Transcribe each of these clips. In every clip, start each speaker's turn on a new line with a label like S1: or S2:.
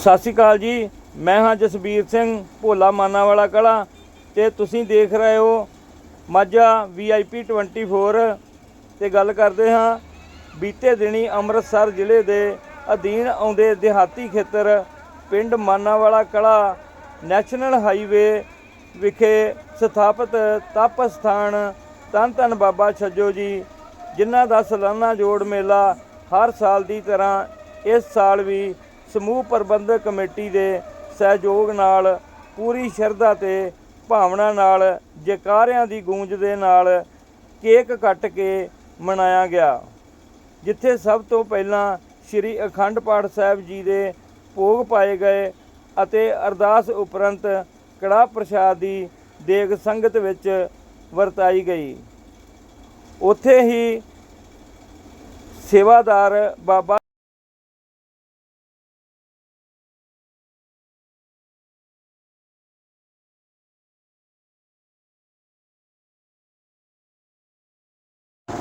S1: ਸਤਿ ਸ਼੍ਰੀ ਅਕਾਲ ਜੀ। ਮੈਂ ਹਾਂ ਜਸਬੀਰ ਸਿੰਘ, ਭੋਲਾ ਮਾਨਾ ਵਾਲਾ ਕਲਾ ਤੇ ਤੁਸੀਂ ਦੇਖ ਰਹੇ ਹੋ ਮਾਝਾ VIP 24 ਤੇ ਗੱਲ ਕਰਦੇ ਹਾਂ ਬੀਤੇ ਦਿਨੀ ਅੰਮ੍ਰਿਤਸਰ ਜ਼ਿਲ੍ਹੇ ਦੇ ਅਧੀਨ ਆਉਂਦੇ ਦਿਹਾਤੀ ਖੇਤਰ ਪਿੰਡ ਮਾਨਾਵਾਲਾ ਕਲਾ ਨੈਸ਼ਨਲ ਹਾਈਵੇ ਵਿਖੇ ਸਥਾਪਿਤ ਤਪ ਸਥਾਨ ਧੰਨ ਧੰਨ ਬਾਬਾ ਛੱਜੋ ਜੀ, ਜਿਨ੍ਹਾਂ ਦਾ ਸਾਲਾਨਾ ਜੋੜ ਮੇਲਾ ਹਰ ਸਾਲ ਦੀ ਤਰ੍ਹਾਂ ਇਸ ਸਾਲ ਵੀ ਸਮੂਹ ਪ੍ਰਬੰਧਕ ਕਮੇਟੀ ਦੇ ਸਹਿਯੋਗ ਨਾਲ ਪੂਰੀ ਸ਼ਰਧਾ ਤੇ ਭਾਵਨਾ ਨਾਲ ਜੈਕਾਰਿਆਂ ਦੀ ਗੂੰਜ ਦੇ ਨਾਲ ਕੇਕ ਕੱਟ ਕੇ ਮਨਾਇਆ ਗਿਆ, ਜਿੱਥੇ ਸਭ ਤੋਂ ਪਹਿਲਾਂ ਸ੍ਰੀ ਅਖੰਡ ਪਾਠ ਸਾਹਿਬ ਜੀ ਦੇ ਭੋਗ ਪਾਏ ਗਏ ਅਤੇ ਅਰਦਾਸ ਉਪਰੰਤ ਕੜਾ ਪ੍ਰਸ਼ਾਦ ਦੀ ਦੇਗ ਸੰਗਤ ਵਿੱਚ ਵਰਤਾਈ ਗਈ। ਉੱਥੇ ਹੀ ਸੇਵਾਦਾਰ ਬਾਬਾ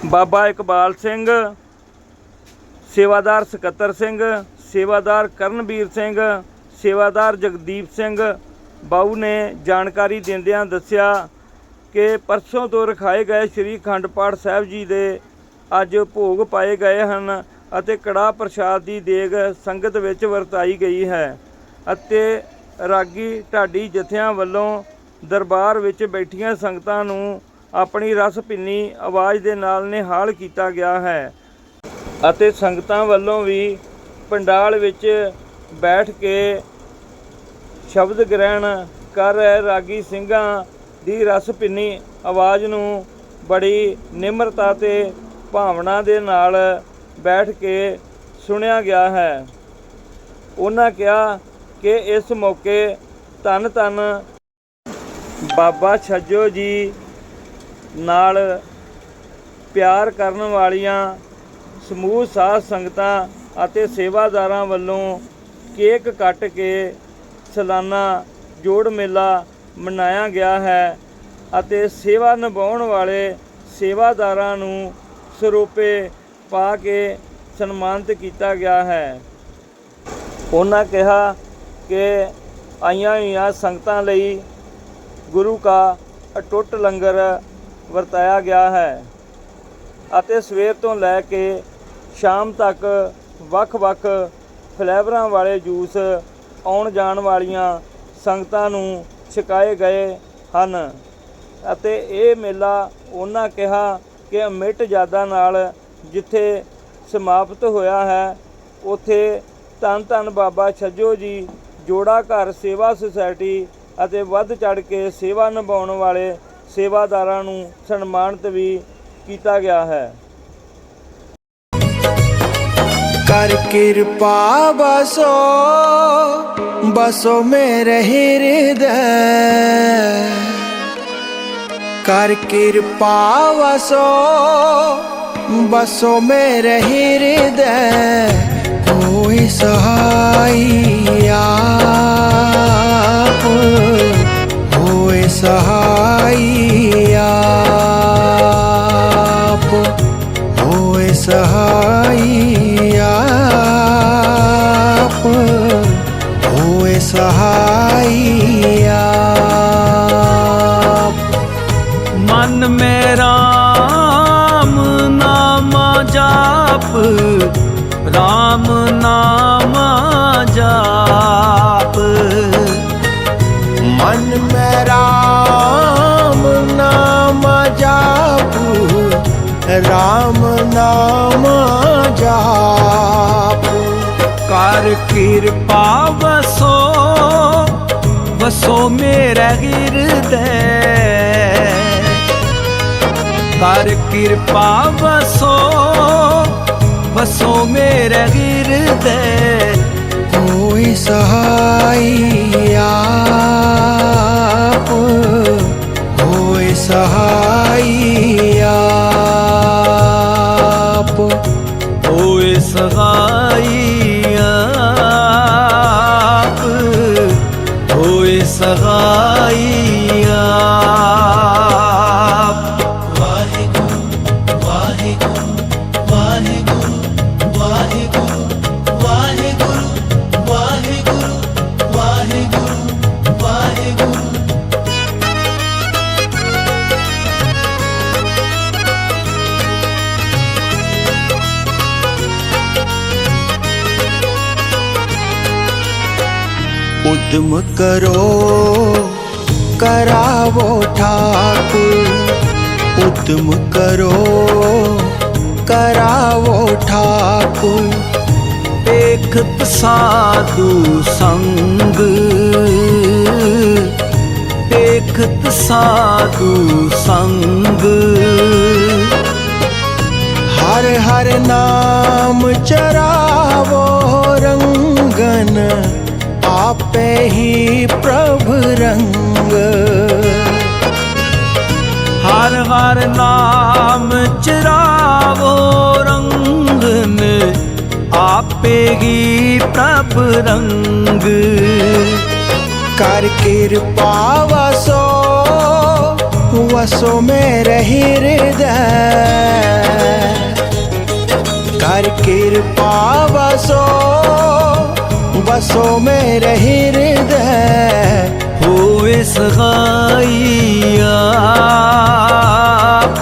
S1: ਬਾਬਾ ਇਕਬਾਲ ਸਿੰਘ, ਸੇਵਾਦਾਰ ਸਕੱਤਰ ਸਿੰਘ, ਸੇਵਾਦਾਰ ਕਰਨਵੀਰ ਸਿੰਘ, ਸੇਵਾਦਾਰ ਜਗਦੀਪ ਸਿੰਘ। ਬਾਊ ਨੇ ਜਾਣਕਾਰੀ ਦਿੰਦਿਆਂ ਦੱਸਿਆ ਕਿ ਪਰਸੋਂ ਤੋਂ ਰਖਾਏ ਗਏ ਸ੍ਰੀ ਅਖੰਡ ਪਾਠ ਸਾਹਿਬ ਜੀ ਦੇ ਅੱਜ ਭੋਗ ਪਾਏ ਗਏ ਹਨ ਅਤੇ ਕੜਾ ਪ੍ਰਸ਼ਾਦ ਦੀ ਦੇਗ ਸੰਗਤ ਵਿੱਚ ਵਰਤਾਈ ਗਈ ਹੈ ਅਤੇ ਰਾਗੀ ਢਾਡੀ ਜਥਿਆਂ ਵੱਲੋਂ ਦਰਬਾਰ ਵਿੱਚ ਬੈਠੀਆਂ ਸੰਗਤਾਂ ਨੂੰ ਆਪਣੀ ਰਸ ਭਿੰਨੀ ਆਵਾਜ਼ ਦੇ ਨਾਲ ਨਿਹਾਲ ਕੀਤਾ ਗਿਆ ਹੈ ਅਤੇ ਸੰਗਤਾਂ ਵੱਲੋਂ ਵੀ ਪੰਡਾਲ ਵਿੱਚ ਬੈਠ ਕੇ ਸ਼ਬਦ ਗ੍ਰਹਿਣ ਕਰ ਰਹੇ ਰਾਗੀ ਸਿੰਘਾਂ ਦੀ ਰਸ ਭਿੰਨੀ ਆਵਾਜ਼ ਨੂੰ ਬੜੀ ਨਿਮਰਤਾ ਤੇ ਭਾਵਨਾ ਦੇ ਨਾਲ ਬੈਠ ਕੇ ਸੁਣਿਆ ਗਿਆ ਹੈ। ਉਹਨਾਂ ਕਿਹਾ ਕਿ ਇਸ ਮੌਕੇ ਧੰਨ ਧੰਨ ਬਾਬਾ ਛੱਜੋ ਜੀ ਨਾਲ ਪਿਆਰ ਕਰਨ ਵਾਲੀਆਂ, ਸਮੂਹ ਸਾਧ ਸੰਗਤਾਂ ਅਤੇ ਸੇਵਾਦਾਰਾਂ ਵੱਲੋਂ ਕੇਕ ਕੱਟ ਕੇ ਸਾਲਾਨਾ ਜੋੜ ਮੇਲਾ ਮਨਾਇਆ ਗਿਆ ਹੈ ਅਤੇ ਸੇਵਾ ਨਿਭਾਉਣ ਵਾਲੇ ਸੇਵਾਦਾਰਾਂ ਨੂੰ ਸਰੋਪੇ ਪਾ ਕੇ ਸਨਮਾਨਿਤ ਕੀਤਾ ਗਿਆ ਹੈ। ਉਹਨਾਂ ਕਿਹਾ ਕਿ ਆਈਆਂ ਹੋਈਆਂ ਸੰਗਤਾਂ ਲਈ ਗੁਰੂ ਕਾ ਅਟੁੱਟ ਲੰਗਰ ਵਰਤਾਇਆ ਗਿਆ ਹੈ ਅਤੇ ਸਵੇਰ ਤੋਂ ਲੈ ਕੇ ਸ਼ਾਮ ਤੱਕ ਵੱਖ-ਵੱਖ ਫਲੇਵਰਾਂ ਵਾਲੇ ਜੂਸ ਆਉਣ ਜਾਣ ਵਾਲੀਆਂ ਸੰਗਤਾਂ ਨੂੰ ਛਕਾਏ ਗਏ ਹਨ ਅਤੇ ਇਹ ਮੇਲਾ ਉਹਨਾਂ ਕਿਹਾ ਕਿ ਅਮਿਟ ਯਾਦਾਂ ਨਾਲ ਜਿੱਥੇ ਸਮਾਪਤ ਹੋਇਆ ਹੈ, ਉਥੇ ਧੰਨ ਧੰਨ ਬਾਬਾ ਛੱਜੋ ਜੀ, ਜੋੜਾ ਘਰ ਸੇਵਾ ਸੁਸਾਇਟੀ ਅਤੇ ਵੱਧ ਚੜ ਕੇ ਸੇਵਾ ਨਿਭਾਉਣ ਵਾਲੇ ਸੇਵਾਦਾਰਾਂ ਨੂੰ ਸਨਮਾਨਿਤ ਵੀ ਕੀਤਾ ਗਿਆ ਹੈ।
S2: ਕਰ ਕਿਰਪਾ ਬਸੋ ਬਸੋ ਮੇਰੇ ਹਿਰਦੈ। ਕਰ ਕਿਰਪਾ ਵਸੋ ਬਸੋ ਮੇਰੇ ਹਿਰਦੈ। ਹੋਏ ਸਹਾਈ ਆਪ ਹੋਏ ਸਹਾਈ ਆਪ ਹੋਏ ਸਹਾਈ
S3: ਜਾਪੂ ਰਾਮ ਨਾਮ ਜਾਪੂ। ਕਰ ਕਿਰਪਾ ਵਸੋ ਵਸੋ ਮੇਰਾ ਹਿਰਦੈ। ਕਰ ਕਿਰਪਾ ਵਸੋ ਵਸੋ ਮੇਰਾ ਹਿਰਦੈ।
S2: उद्यम करो करावो ठाकुर उद्यम करो करावो ठाकुर
S3: देखत साधु संग देखत साधु संग
S2: हर हर नाम चरा आपे ही प्रभ रंग
S3: ਹਰ ਹਰ ਨਾਮ ਚਰਾਵੋ ਰੰਗਨ ਆਪੇ ਹੀ ਪ੍ਰਭ ਰੰਗ
S2: कर कृपा वसो वसो मेरे हृदय कर कृपा वसो वसो मेरे हृदय
S3: ਹੋਏ ਸਹਾਈ ਆਪ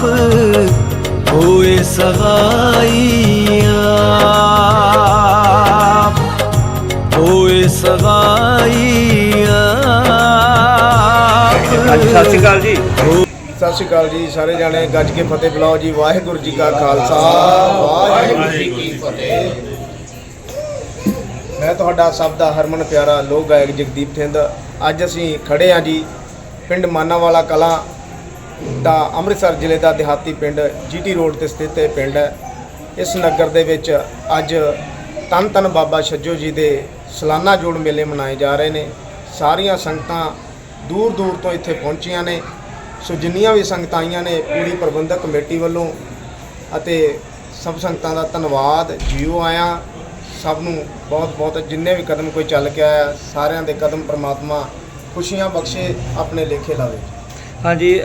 S3: ਹੋਏ ਸਹਾਈ ਆਪ ਹੋਏ ਸਹਾਈ ਆਪ
S1: ਹਾਂਜੀ ਸਤਿ ਸ਼੍ਰੀ ਅਕਾਲ ਜੀ
S4: ਸਤਿ ਸ਼੍ਰੀ ਅਕਾਲ ਜੀ ਸਾਰੇ ਜਾਣੇ ਗੱਜ ਕੇ ਫਤਿਹ ਬੁਲਾਓ ਜੀ ਵਾਹਿਗੁਰੂ ਜੀ ਕਾ ਖਾਲਸਾ ਵਾਹਿਗੁਰੂ ਜੀ ਕੀ ਫਤਿਹ ਮੈਂ ਤੁਹਾਡਾ ਸਭ ਦਾ ਹਰਮਨ ਪਿਆਰਾ ਲੋਕ ਗਾਇਕ ਜਗਦੀਪ ਥਿੰਦ ਅੱਜ ਅਸੀਂ ਖੜੇ ਹਾਂ ਜੀ ਪਿੰਡ ਮਾਨਾਵਾਲਾ ਕਲਾਂ ਦਾ ਅੰਮ੍ਰਿਤਸਰ ਜ਼ਿਲ੍ਹੇ ਦਾ ਦਿਹਾਤੀ ਪਿੰਡ ਜੀਟੀ ਰੋਡ ਤੇ ਸਥਿਤ ਇਹ ਪਿੰਡ ਹੈ। ਇਸ ਨਗਰ ਦੇ ਵਿੱਚ ਅੱਜ ਤਨ ਤਨ ਬਾਬਾ ਛੱਜੋ ਜੀ ਦੇ ਸਾਲਾਨਾ ਜੋੜ ਮੇਲੇ ਮਨਾਏ ਜਾ ਰਹੇ ਨੇ। ਸਾਰੀਆਂ ਸੰਗਤਾਂ ਦੂਰ ਦੂਰ ਤੋਂ ਇੱਥੇ ਪਹੁੰਚੀਆਂ ਨੇ। ਸੋ ਜਿੰਨੀਆਂ ਵੀ ਸੰਗਤਾਂ ਆਈਆਂ ਨੇ, ਪੂਰੀ ਪ੍ਰਬੰਧਕ ਕਮੇਟੀ ਵੱਲੋਂ ਅਤੇ ਸਭ ਸੰਗਤਾਂ ਦਾ ਧੰਨਵਾਦ। ਜੀਓ ਆਇਆਂ ਸਭ ਨੂੰ ਬਹੁਤ ਬਹੁਤ ਜਿੰਨੇ ਵੀ ਕਦਮ ਕੋਈ ਚੱਲ ਕੇ ਆਇਆ ਸਾਰਿਆਂ ਦੇ ਕਦਮ ਪ੍ਰਮਾਤਮਾ ਖੁਸ਼ੀਆਂ ਬਖਸ਼ੇ ਆਪਣੇ ਲੇਖੇ ਲਾਵੇ।
S1: ਹਾਂਜੀ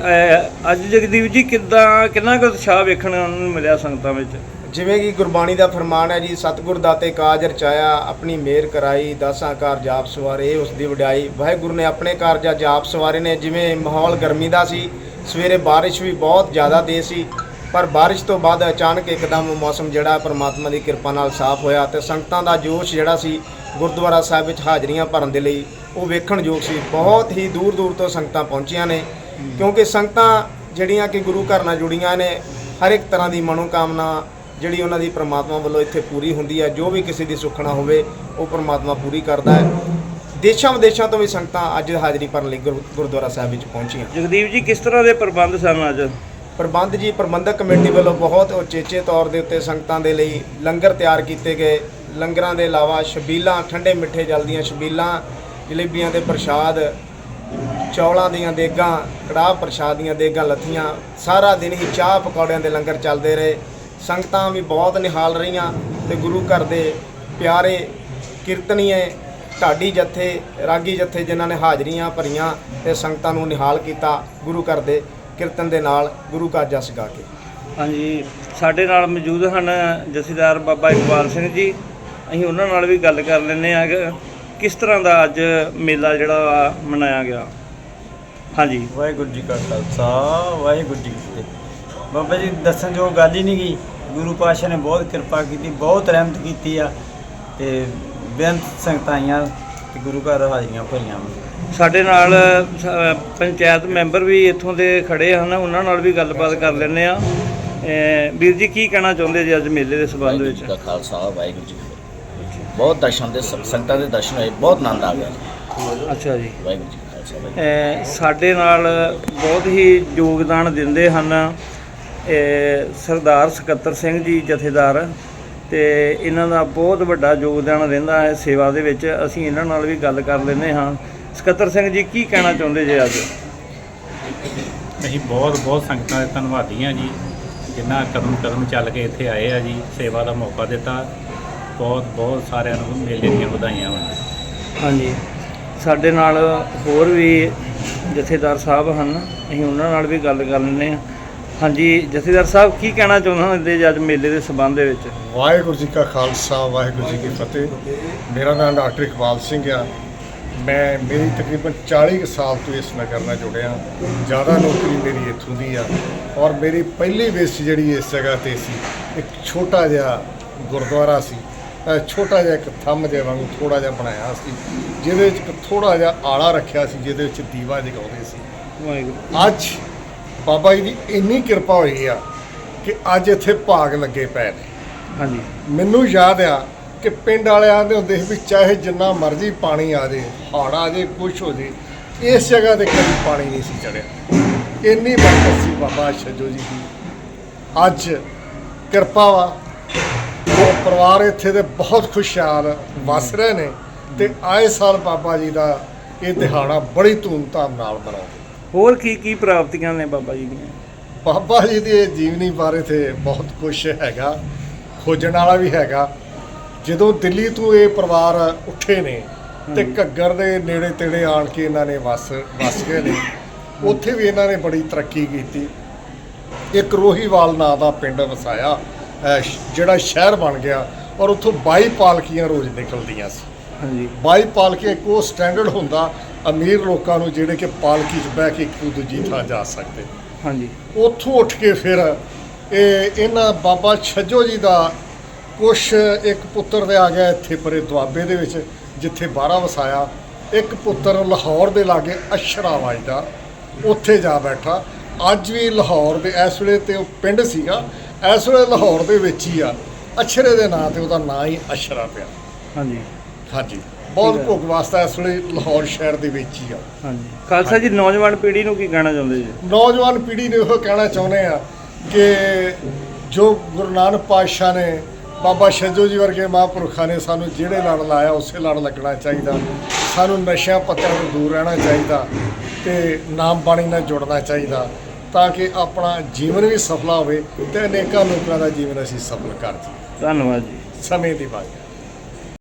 S1: ਅੱਜ ਜਗਦੀਪ ਜੀ ਕਿੱਦਾਂ ਕਿੰਨਾ ਕੁ ਉਤਸ਼ਾਹ ਵੇਖਣ ਨੂੰ ਮਿਲਿਆ ਸੰਗਤਾਂ ਵਿੱਚ?
S4: ਜਿਵੇਂ ਕਿ ਗੁਰਬਾਣੀ ਦਾ ਫਰਮਾਨ ਹੈ ਜੀ ਸਤਿਗੁਰ ਦਾਤੇ ਕਾਜ ਰਚਾਇਆ ਆਪਣੀ ਮੇਰ ਕਰਾਈ ਦਾਸਾਂ ਕਾਰ ਜਾਪ ਸਵਾਰੇ ਉਸ ਦੀ ਵਡਿਆਈ। ਵਾਹਿਗੁਰੂ ਨੇ ਆਪਣੇ ਕਾਰਜਾ ਜਾਪ ਸਵਾਰੇ ਨੇ ਜਿਵੇਂ ਮਾਹੌਲ ਗਰਮੀ ਦਾ ਸੀ ਸਵੇਰੇ ਬਾਰਿਸ਼ ਵੀ ਬਹੁਤ ਜ਼ਿਆਦਾ ਤੇਜ਼ ਸੀ ਪਰ ਬਾਰਿਸ਼ ਤੋਂ ਬਾਅਦ ਅਚਾਨਕ ਇੱਕਦਮ ਮੌਸਮ ਜਿਹੜਾ ਪਰਮਾਤਮਾ ਦੀ ਕਿਰਪਾ ਨਾਲ ਸਾਫ਼ ਹੋਇਆ ਤੇ ਸੰਗਤਾਂ ਦਾ ਜੋਸ਼ ਜਿਹੜਾ ਸੀ ਗੁਰਦੁਆਰਾ ਸਾਹਿਬ ਵਿੱਚ ਹਾਜ਼ਰੀਆਂ ਭਰਨ ਦੇ ਲਈ ਉਹ ਵੇਖਣਯੋਗ ਸੀ। ਬਹੁਤ ਹੀ ਦੂਰ ਦੂਰ ਤੋਂ ਸੰਗਤਾਂ ਪਹੁੰਚੀਆਂ ਨੇ ਕਿਉਂਕਿ ਸੰਗਤਾਂ ਜਿਹੜੀਆਂ ਕਿ ਗੁਰੂ ਘਰ ਨਾਲ ਜੁੜੀਆਂ ਨੇ, ਹਰ ਇੱਕ ਤਰ੍ਹਾਂ ਦੀ ਮਨੋਕਾਮਨਾ ਜਿਹੜੀ ਉਹਨਾਂ ਦੀ ਪ੍ਰਮਾਤਮਾ ਵੱਲੋਂ ਇੱਥੇ ਪੂਰੀ ਹੁੰਦੀ ਹੈ, ਜੋ ਵੀ ਕਿਸੇ ਦੀ ਸੁੱਖਣਾ ਹੋਵੇ, ਉਹ ਪ੍ਰਮਾਤਮਾ ਪੂਰੀ ਕਰਦਾ ਹੈ। ਦੇਸ਼ਾਂ ਵਿਦੇਸ਼ਾਂ ਤੋਂ ਵੀ ਸੰਗਤਾਂ ਅੱਜ ਹਾਜ਼ਰੀ ਭਰਨ ਲਈ ਗੁਰ- ਗੁਰਦੁਆਰਾ ਸਾਹਿਬ ਵਿੱਚ ਪਹੁੰਚੀਆਂ।
S1: ਜਗਦੀਪ ਜੀ, ਕਿਸ ਤਰ੍ਹਾਂ ਦੇ ਪ੍ਰਬੰਧ ਸਨ ਅੱਜ?
S4: ਪ੍ਰਬੰਧ ਜੀ, ਪ੍ਰਬੰਧਕ ਕਮੇਟੀ ਵੱਲੋਂ ਬਹੁਤ ਉਚੇਚੇ ਤੌਰ ਦੇ ਉੱਤੇ ਸੰਗਤਾਂ ਦੇ ਲਈ ਲੰਗਰ ਤਿਆਰ ਕੀਤੇ ਗਏ। ਲੰਗਰਾਂ ਦੇ ਇਲਾਵਾ ਛਬੀਲਾਂ ਠੰਡੇ ਮਿੱਠੇ ਜਲ ਦੀਆਂ ਛਬੀਲਾਂ ਜਲੇਬੀਆਂ ਦੇ ਪ੍ਰਸ਼ਾਦ, ਚੌਲਾਂ ਦੀਆਂ ਦੇਗਾਂ, ਕੜਾਹ ਪ੍ਰਸ਼ਾਦ ਦੀਆਂ ਦੇਗਾਂ ਲੱਥੀਆਂ। ਸਾਰਾ ਦਿਨ ਹੀ ਚਾਹ ਪਕੌੜਿਆਂ ਦੇ ਲੰਗਰ ਚੱਲਦੇ ਰਹੇ। ਸੰਗਤਾਂ ਵੀ ਬਹੁਤ ਨਿਹਾਲ ਰਹੀਆਂ ਤੇ ਗੁਰੂ ਘਰ ਦੇ ਪਿਆਰੇ ਕੀਰਤਨੀਏ, ਢਾਡੀ ਜੱਥੇ, ਰਾਗੀ ਜੱਥੇ ਜਿਨ੍ਹਾਂ ਨੇ ਹਾਜ਼ਰੀਆਂ ਭਰੀਆਂ ਤੇ ਸੰਗਤਾਂ ਨੂੰ ਨਿਹਾਲ ਕੀਤਾ ਗੁਰੂ ਘਰ ਦੇ ਕੀਰਤਨ ਦੇ ਨਾਲ ਗੁਰੂ ਘਰ ਜਸ ਗਾ ਕੇ।
S1: ਹਾਂਜੀ ਸਾਡੇ ਨਾਲ ਮੌਜੂਦ ਹਨ ਜਥੇਦਾਰ ਬਾਬਾ ਇਕਬਾਲ ਸਿੰਘ ਜੀ। ਅਸੀਂ ਉਹਨਾਂ ਨਾਲ ਵੀ ਗੱਲ ਕਰ ਲੈਂਦੇ ਆ ਕਿ ਕਿਸ ਤਰ੍ਹਾਂ ਦਾ ਅੱਜ ਮੇਲਾ ਜਿਹੜਾ ਵਾ ਮਨਾਇਆ ਗਿਆ। ਹਾਂਜੀ।
S5: ਵਾਹਿਗੁਰੂ ਜੀ ਕਾ ਖਾਲਸਾ ਵਾਹਿਗੁਰੂ ਜੀ ਕੀ ਫਤਿਹ। ਬਾਬਾ ਜੀ ਦੱਸਣ ਜੋ ਗੱਲ ਹੀ ਨਹੀਂ ਗਈ। ਗੁਰੂ ਪਾਤਸ਼ਾਹ ਨੇ ਬਹੁਤ ਕਿਰਪਾ ਕੀਤੀ ਬਹੁਤ ਰਹਿਮਤ ਕੀਤੀ ਆ। ਤੇ ਬੇਅੰਤ ਸੰਗਤਾਂ ਆਈਆਂ ਤੇ ਗੁਰੂ ਘਰ ਹਾਜ਼ਰੀਆਂ ਭਰੀਆਂ।
S1: ਸਾਡੇ ਨਾਲ ਪੰਚਾਇਤ ਮੈਂਬਰ ਵੀ ਇੱਥੋਂ ਦੇ ਖੜੇ ਹਨ ਉਹਨਾਂ ਨਾਲ ਵੀ ਗੱਲਬਾਤ ਕਰ ਲੈਂਦੇ ਆ ਵੀਰ ਜੀ ਕੀ ਕਹਿਣਾ ਚਾਹੁੰਦੇ ਜੀ ਅੱਜ ਮੇਲੇ ਦੇ ਸੰਬੰਧ
S6: ਵਾਹਿਗੁਰੂ
S1: ਵਿੱਚ?
S6: ਜੀ ਕਾ ਖਾਲਸਾ ਵਾਹਿਗੁਰੂ ਜੀ ਕੀ ਫਤਿਹ। ਬਹੁਤ ਦਰਸ਼ਨ ਦੇ ਸ- ਸੰਗਤਾਂ ਦੇ ਦਰਸ਼ਨ ਹੋਏ ਬਹੁਤ ਆਨੰਦ ਆ ਗਿਆ।
S1: ਅੱਛਾ ਜੀ।
S6: ਵਾਹਿਗੁਰੂ ਜੀ ਕਾ ਖਾਲਸਾ ਵਾਹਿਗੁਰੂ
S1: ਅ, ਸਾਡੇ ਨਾਲ ਬਹੁਤ ਹੀ ਯੋਗਦਾਨ ਦਿੰਦੇ ਹਨ ਅ, ਸਰਦਾਰ ਸਕੱਤਰ ਸਿੰਘ ਜੀ ਜਥੇਦਾਰ। ਤੇ ਇਹਨਾਂ ਦਾ ਬਹੁਤ ਵੱਡਾ ਯੋਗਦਾਨ ਰਹਿੰਦਾ ਹੈ ਸੇਵਾ ਦੇ ਵਿੱਚ। ਅਸੀਂ ਇਹਨਾਂ ਨਾਲ ਵੀ ਗੱਲ ਕਰ ਲੈਂਦੇ ਹਾਂ। ਸਕੱਤਰ ਸਿੰਘ ਜੀ ਕੀ ਕਹਿਣਾ ਚਾਹੁੰਦੇ ਜੀ ਅੱਜ?
S7: ਅਸੀਂ ਬਹੁਤ ਬਹੁਤ ਸੰਗਤਾਂ ਦੇ ਧੰਨਵਾਦੀ ਹਾਂ ਜੀ ਜਿਨ੍ਹਾਂ ਕਦਮ ਕਦਮ ਚੱਲ ਕੇ ਇੱਥੇ ਆਏ ਆ ਜੀ ਸੇਵਾ ਦਾ ਮੌਕਾ ਦਿੱਤਾ। ਬਹੁਤ ਬਹੁਤ ਸਾਰਿਆਂ ਨੂੰ ਮੇਲੇ ਦੀਆਂ ਵਧਾਈਆਂ ਹੋਣ
S1: ਹਾਂਜੀ। ਸਾਡੇ ਨਾਲ ਹੋਰ ਵੀ ਜਥੇਦਾਰ ਸਾਹਿਬ ਹਨ ਅਸੀਂ ਉਹਨਾਂ ਨਾਲ ਵੀ ਗੱਲ ਕਰ ਲੈਂਦੇ ਹਾਂ। ਹਾਂਜੀ ਜਥੇਦਾਰ ਸਾਹਿਬ ਕੀ ਕਹਿਣਾ ਚਾਹੁੰਦੇ ਜੀ ਅੱਜ ਮੇਲੇ ਦੇ ਸੰਬੰਧ ਦੇ ਵਿੱਚ?
S8: ਵਾਹਿਗੁਰੂ ਜੀ ਕਾ ਖਾਲਸਾ ਵਾਹਿਗੁਰੂ ਜੀ ਕੀ ਫਤਿਹ। ਮੇਰਾ ਨਾਮ ਡਾਕਟਰ ਇਕਬਾਲ ਸਿੰਘ ਆ। ਮੈਂ ਮੇਰੀ ਤਕਰੀਬਨ 40 ਕੁ ਸਾਲ ਤੋਂ ਇਸ ਨਗਰ ਨਾਲ ਜੁੜਿਆ ਜ਼ਿਆਦਾ ਨੌਕਰੀ ਮੇਰੀ ਇੱਥੋਂ ਦੀ ਆ। ਔਰ ਮੇਰੀ ਪਹਿਲੀ ਬੇਸ ਜਿਹੜੀ ਇਸ ਜਗ੍ਹਾ ਤੇ ਸੀ ਇੱਕ ਛੋਟਾ ਜਿਹਾ ਗੁਰਦੁਆਰਾ ਸੀ। ਛੋਟਾ ਜਿਹਾ ਇੱਕ ਥੰਮ ਜਿਹਾ ਵਾਂਗੂ ਥੋੜਾ ਜਿਹਾ ਬਣਾਇਆ ਸੀ ਜਿਹਦੇ ਵਿੱਚ ਇੱਕ ਥੋੜਾ ਜਿਹਾ ਆਲਾ ਰੱਖਿਆ ਸੀ ਜਿਹਦੇ ਵਿੱਚ ਦੀਵਾ ਜਗਾਉਂਦੇ ਸੀ। ਅੱਜ ਬਾਬਾ ਜੀ ਦੀ ਇੰਨੀ ਕਿਰਪਾ ਹੋਈ ਆ ਕਿ ਅੱਜ ਇੱਥੇ ਭਾਗ ਲੱਗੇ ਪਏ ਨੇ।
S1: ਹਾਂਜੀ।
S8: ਮੈਨੂੰ ਯਾਦ ਆ ਕਿ ਪਿੰਡ ਵਾਲੇ ਆਂਦੇ ਹੁੰਦੇ ਸੀ ਵੀ ਚਾਹੇ ਜਿੰਨਾ ਮਰਜ਼ੀ ਪਾਣੀ ਆ ਜੇ ਹੜ੍ਹ ਆ ਜੇ ਕੁਛ ਹੋ ਜੇ ਇਸ ਜਗ੍ਹਾ ਤੇ ਕਦੀ ਪਾਣੀ ਨਹੀਂ ਸੀ ਚੜਿਆ ਇੰਨੀ ਬਰਕਤ ਸੀ ਬਾਬਾ ਸ਼ਜੋ ਜੀ ਦੀ। ਅੱਜ ਕਿਰਪਾ ਵਾ। ਉਹ ਪਰਿਵਾਰ ਇੱਥੇ ਦੇ ਬਹੁਤ ਖੁਸ਼ਹਾਲ ਵਸ ਰਹੇ ਨੇ ਤੇ ਆਏ ਸਾਲ ਬਾਬਾ ਜੀ ਦਾ ਇਹ ਦਿਹਾੜਾ ਬੜੀ ਧੂਮਧਾਮ ਨਾਲ ਮਨਾਉਂਦੇ
S1: ਹੋਰ ਕੀ ਕੀ ਪ੍ਰਾਪਤੀਆਂ ਨੇ ਬਾਬਾ ਜੀ ਦੀਆਂ?
S8: ਬਾਬਾ ਜੀ ਦੀ ਜੀਵਨੀ ਬਾਰੇ ਤੇ ਬਹੁਤ ਕੁਝ ਹੈਗਾ। ਖੋਜਣ ਵਾਲਾ ਵੀ ਹੈਗਾ। ਜਦੋਂ ਦਿੱਲੀ ਤੋਂ ਇਹ ਪਰਿਵਾਰ ਉੱਠੇ ਨੇ ਤੇ ਘੱਗਰ ਦੇ ਨੇੜੇ ਤੇੜੇ ਆਣ ਕੇ ਇਹਨਾਂ ਨੇ ਵਸ ਵਸ ਗਏ ਨੇ ਉੱਥੇ ਵੀ ਇਹਨਾਂ ਨੇ ਬੜੀ ਤਰੱਕੀ ਕੀਤੀ। ਇੱਕ ਰੋਹੀਵਾਲ ਨਾਂ ਦਾ ਪਿੰਡ ਵਸਾਇਆ ਜਿਹੜਾ ਸ਼ਹਿਰ ਬਣ ਗਿਆ ਔਰ ਉੱਥੋਂ 22 ਪਾਲਕੀਆਂ ਰੋਜ਼ ਨਿਕਲਦੀਆਂ ਸੀ।
S1: ਹਾਂਜੀ।
S8: 22 ਪਾਲਕੀਆਂ ਇੱਕ ਉਹ ਸਟੈਂਡਰਡ ਹੁੰਦਾ ਅਮੀਰ ਲੋਕਾਂ ਨੂੰ ਜਿਹੜੇ ਕਿ ਪਾਲਕੀ 'ਚ ਬਹਿ ਕੇ ਇੱਕ ਦੂਜੀ ਥਾਂ ਜਾ ਸਕਦੇ।
S1: ਹਾਂਜੀ।
S8: ਉੱਥੋਂ ਉੱਠ ਕੇ ਫਿਰ ਇਹ ਇਹਨਾਂ ਬਾਬਾ ਛੱਜੋ ਜੀ ਦਾ ਕੁਛ ਇੱਕ ਪੁੱਤਰ ਦੇ ਆ ਗਿਆ ਇੱਥੇ ਪਰੇ ਦੁਆਬੇ ਦੇ ਵਿੱਚ ਜਿੱਥੇ ਬਾਰਾ ਵਸਾਇਆ। ਇੱਕ ਪੁੱਤਰ ਲਾਹੌਰ ਦੇ ਲਾਗੇ ਅਸ਼ਰਾ ਵਜਦਾ ਉੱਥੇ ਜਾ ਬੈਠਾ। ਅੱਜ ਵੀ ਲਾਹੌਰ ਦੇ ਇਸ ਵੇਲੇ ਤੇ ਉਹ ਪਿੰਡ ਸੀਗਾ ਇਸ ਵੇਲੇ ਲਾਹੌਰ ਦੇ ਵਿੱਚ ਹੀ ਆ। ਅਸ਼ਰੇ ਦੇ ਨਾਂ ਤੇ ਉਹਦਾ ਨਾਂ ਹੀ ਅਸ਼ਰਾ ਪਿਆ।
S1: ਹਾਂਜੀ।
S8: ਹਾਂਜੀ। ਬਹੁਤ ਭੋਗ ਵਾਸਤਾ ਇਸ ਵੇਲੇ ਲਾਹੌਰ ਸ਼ਹਿਰ ਦੇ ਵਿੱਚ ਹੀ ਆ।
S1: ਹਾਂਜੀ। ਖਾਲਸਾ ਜੀ ਨੌਜਵਾਨ ਪੀੜ੍ਹੀ ਨੂੰ ਕੀ ਕਹਿਣਾ ਚਾਹੁੰਦੇ ਜੀ?
S8: ਨੌਜਵਾਨ ਪੀੜ੍ਹੀ ਨੂੰ ਇਹੋ ਕਹਿਣਾ ਚਾਹੁੰਦੇ ਆ ਕਿ ਜੋ ਗੁਰੂ ਨਾਨਕ ਪਾਤਸ਼ਾਹ ਨੇ ਬਾਬਾ ਸ਼ਜੋ ਜੀ ਵਰਗੇ ਮਹਾਂਪੁਰਖਾਂ ਨੇ ਸਾਨੂੰ ਜਿਹੜੇ ਲੜ ਲਾਇਆ ਉਸੇ ਲੜ ਲੱਗਣਾ ਚਾਹੀਦਾ। ਸਾਨੂੰ ਨਸ਼ਿਆਂ ਪੱਤਿਆਂ ਤੋਂ ਦੂਰ ਰਹਿਣਾ ਚਾਹੀਦਾ ਤੇ ਨਾਮ ਬਾਣੀ ਨਾਲ ਜੁੜਨਾ ਚਾਹੀਦਾ ਤਾਂ ਕਿ ਆਪਣਾ ਜੀਵਨ ਵੀ ਸਫਲਾ ਹੋਵੇ ਤੇ ਅਨੇਕਾਂ ਲੋਕਾਂ ਦਾ ਜੀਵਨ ਅਸੀਂ ਸਫਲ ਕਰ ਜੀ
S1: ਧੰਨਵਾਦ ਜੀ।
S8: ਸਮੇਂ ਦੀ ਬਾਤ